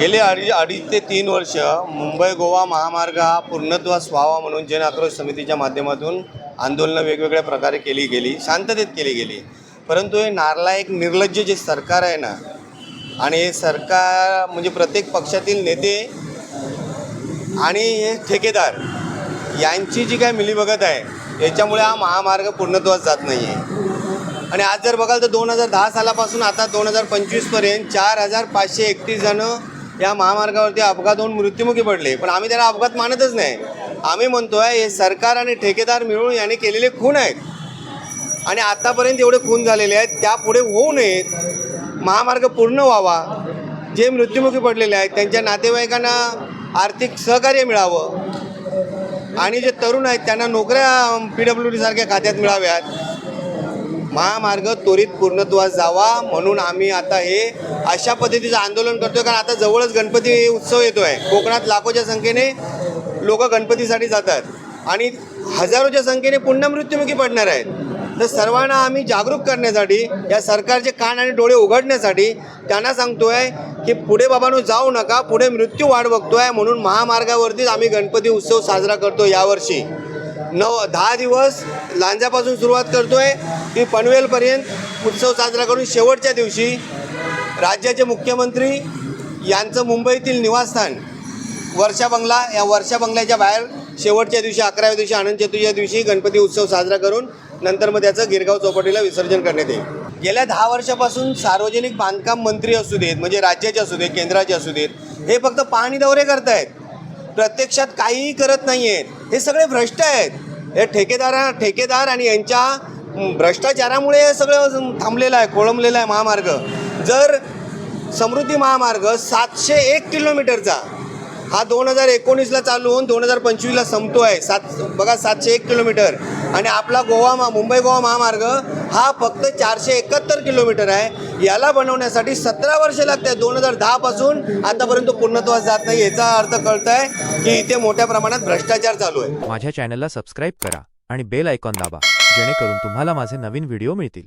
गेले अडीच अडीच ते तीन वर्ष मुंबई गोवा महामार्ग हा पूर्णत्वास व्हावा म्हणून जन आक्रोश समितीच्या माध्यमातून आंदोलनं वेगवेगळ्या प्रकारे केली गेली शांततेत केली गेली. परंतु हे नारला एक निर्लज्ज जे सरकार आहे ना आणि हे सरकार म्हणजे प्रत्येक पक्षातील नेते आणि हे ठेकेदार यांची जी काय मिलीभगत आहे याच्यामुळे हा महामार्ग पूर्णत्वास जात नाही आहे आणि आज जर बघाल तर दोन हजार दहा सालापासून आता दोन हजार पंचवीसपर्यंत चार हजार पाचशे एकतीस जणं या महामार्गावरती अपघात होऊन मृत्युमुखी पडले. पण आम्ही त्याला अपघात मानतच नाही. आम्ही म्हणतोय हे सरकार आणि ठेकेदार मिळून याने केलेले खून आहेत. आणि आतापर्यंत एवढे खून झालेले आहेत त्यापुढे होऊ नयेत. महामार्ग पूर्ण व्हावा. जे मृत्युमुखी पडलेले आहेत त्यांच्या नातेवाईकांना आर्थिक सहकार्य मिळावं. आणि जे तरुण आहेत त्यांना नोकऱ्या पी डब्ल्यू डीसारख्या खात्यात मिळाव्यात. महामार्ग त्वरित पूर्णत्वास जावा म्हणून आम्ही आता हे अशा पद्धतीचं आंदोलन करतोय. कारण आता जवळच गणपती उत्सव येतो आहे कोकणात लाखोच्या संख्येने लोक गणपतीसाठी जातात. आणि हजारोच्या संख्येने पुन्हा मृत्युमुखी पडणार आहेत. तर सर्वांना आम्ही जागरूक करण्यासाठी या सरकारचे कान आणि डोळे उघडण्यासाठी त्यांना सांगतोय की पुढे बाबांनो जाऊ नका. पुढे मृत्यू वाढ बघतोय म्हणून महामार्गावरतीच आम्ही गणपती उत्सव साजरा करतो यावर्षी. नऊ दहा दिवस लांजापासून सुरुवात करतोय. की पनवेलपर्यंत उत्सव साजरा करून शेवटच्या दिवशी राज्याचे मुख्यमंत्री यांचं मुंबईतील निवासस्थान वर्षा बंगला या वर्षा बंगल्याच्या बाहेर शेवटच्या दिवशी अकराव्या दिवशी आनंद चतुर्थीच्या दिवशी गणपती उत्सव साजरा करून नंतर मग त्याचं गिरगाव चौपाटीला विसर्जन करण्यात येईल. गेल्या दहा वर्षापासून सार्वजनिक बांधकाम मंत्री असू देत म्हणजे राज्याचे असू देत केंद्राचे असू देत हे फक्त पाहणी दौरे करतायत. प्रत्यक्षात काहीही करत नाही आहेत हे सगळे भ्रष्ट आहेत. हे ठेकेदारा ठेकेदार आणि यांच्या भ्रष्टाचारामुळे हे सगळं थांबलेलं आहे खोळंबलेलं आहे महामार्ग. जर समृद्धी महामार्ग सातशे एक किलोमीटरचा हा दोन हजार एकोणीसला चालू होऊन दोन हजार पंचवीसला संपतो आहे सात बघा सातशे एक किलोमीटर. आणि आपला गोवा मा मुंबई गोवा महामार्ग हा फक्त चारशे एकाहत्तर किलोमीटर आहे. याला बनवण्यासाठी सतरा वर्षे लागत दोन हजार दहापासून आतापर्यंत पूर्णत्वास जात नाही. याचा अर्थ कळत आहे की इथे मोठ्या प्रमाणात भ्रष्टाचार चालू आहे. माझ्या चॅनलला सबस्क्राईब करा आणि बेल आयकॉन दाबा जेणेकरून तुम्हाला माझे नवीन व्हिडिओ मिळतील.